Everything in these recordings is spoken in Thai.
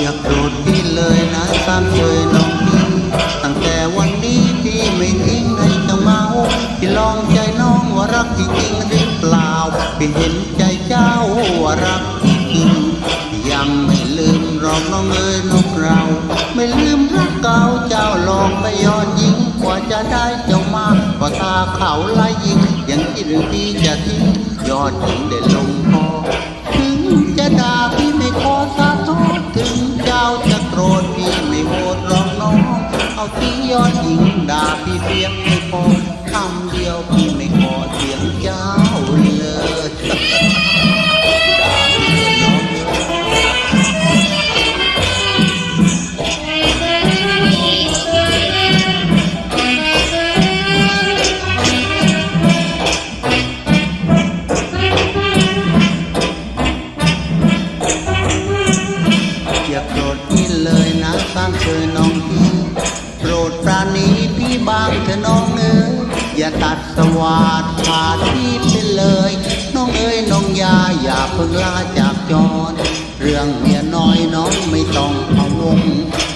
อยากโดดธพี่เลยนะสามเลยน้องนิ่ตั้งแต่วันนี้ที่ไม่ทิ้งให้จะเมาพี่ลองใจน้องว่ารักที่จริงหรือเปล่าไปเห็นใจเจ้าว่ารักที่จริงยังไม่ลืมรองน้องเอ้ยนกเรา ไม่ลืมรักเก่าเจ้าลองไม่ย้อนยิงกว่าจะได้เจ้ามาก่าตาเขาไล่ยิงอย่างที่หรือพี่จะทิ้งยอดยิงได้ลงคอถึงจะด่าพี่ เราจะโกรธพี่ไม่โหดหรอกน้อง เอาที่ยอดหญิงด่าพี่เพียงไม่พอ กรธพี่เลยนะสร้างเคยน้องพี่โปรดปราณีพี่บางเถอะน้องเอ๋ยอย่าตัดสวาดขาดพี่ไปเลย น้องเอ๋ยน้องยาอย่าเพิ่งลาจากจรเรื่องเมียน้อยน้องไม่ต้องพะวง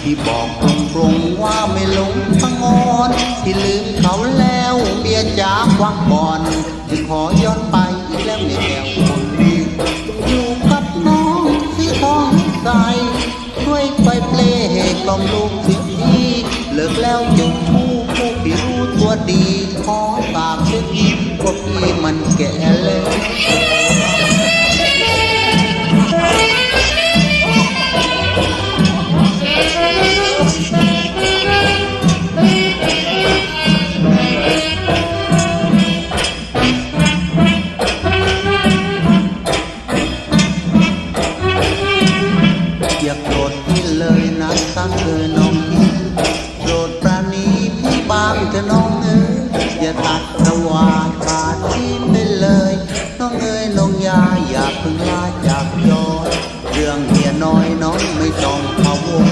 พี่บอกตรงๆว่าไม่หลงพังงอนที่ลืมเขาแล้วเมียจ๋าควักก่อนที่ขอย้อนไป ล่องลูกเสียทีเลิกแล้วจ้าชู้ผู้พี่รู้ตัวดีขอตามเสียทีว่าพี่มันแก่แล้วั้งเธอนงโปรดปราณีพี่บางเธอน้องเอ๋ยอย่าตัดสวาดขาดที่ไปเลย น้องเอ๋ยน้องยาอย่าเพิ่งลาจากยอดเรื่องเมียน้อยน้องไม่ต้องพะวง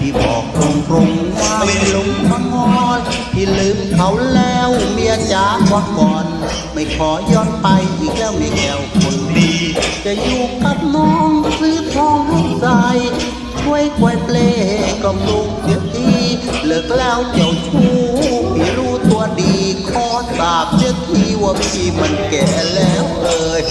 พี่บอกตรงๆว่าไม่ลงพังงอนพี่ลืมเขาแล้วเมียจ๋าควักก่อน ไม่ขอย้อนไปอีกแล้วไม่แก้วคนดีจะอยู่กับน้องซื้อทองให้ใส่ ด้วยควยเปลกล่มลูกเสียทีเลิกแล้วเจ้าชู้พี่รู้ตัวดีขอสาบเสียทีว่าพี่มันแก่แล้วเลย